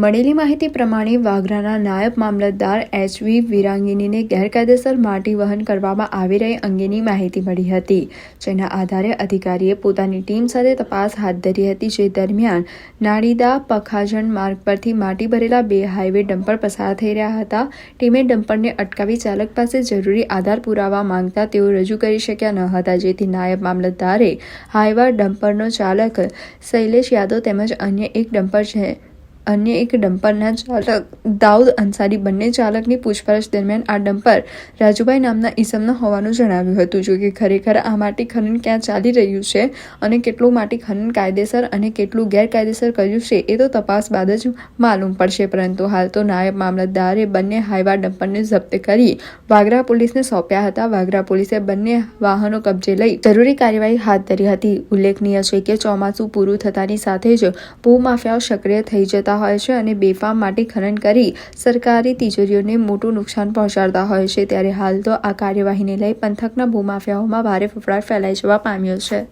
મળેલી માહિતી પ્રમાણે વાગરાના નાયબ મામલતદાર એચવી વિરાંગીનીને ગેરકાયદેસર માટી વહન કરવામાં આવી રહી અંગેની માહિતી મળી હતી, જેના આધારે અધિકારીએ પોતાની ટીમ સાથે તપાસ હાથ ધરી હતી, જે દરમિયાન નાડીદા પખાજણ માર્ગ પરથી માટી ભરેલા બે હાઈવે ડમ્પર પસાર થઈ રહ્યા હતા. ટીમે ડમ્પરને અટકાવી ચાલક પાસે જરૂરી આધાર પુરાવા માંગતા તેઓ રજૂ કરી શક્યા ન હતા, જેથી નાયબ મામલતદારે હાઈવા ડમ્પરનો ચાલક શૈલેષ યાદવ તેમજ અન્ય એક ડમ્પર છે અન્ય એક ડમ્પરના ચાલક દાઉદ અંસારી બંને ચાલકની પૂછપરછ દરમિયાન આ ડમ્પર રાજુભાઈ નામના ઈસમનો હોવાનું જણાવ્યું હતું. જો કે ખરેખર આ માટી ખનન ક્યાં ચાલી રહ્યું છે અને કેટલું માટી ખનન કાયદેસર અને કેટલું ગેરકાયદેસર કર્યું છે એ તો તપાસ બાદ જ માલુમ પડશે. પરંતુ હાલ તો નાયબ મામલતદારે બંને હાઈવા ડમ્પરને જપ્ત કરી વાગરા પોલીસને સોંપ્યા હતા. વાગરા પોલીસે બંને વાહનો કબજે લઈ જરૂરી કાર્યવાહી હાથ ધરી હતી. ઉલ્લેખનીય છે કે ચોમાસું પૂરું થતાની સાથે જ ભૂમાફિયાઓ સક્રિય થઈ જતા હોય છે અને બેફામ માટી ખનન કરી સરકારી તિજોરીઓને મોટું નુકસાન પહોંચાડતા હોય છે. ત્યારે હાલ તો આ કાર્યવાહીને લઈ પંથકના ભૂમાફિયાઓમાં ભારે ફફડાટ ફેલાઈ જવા પામ્યો છે.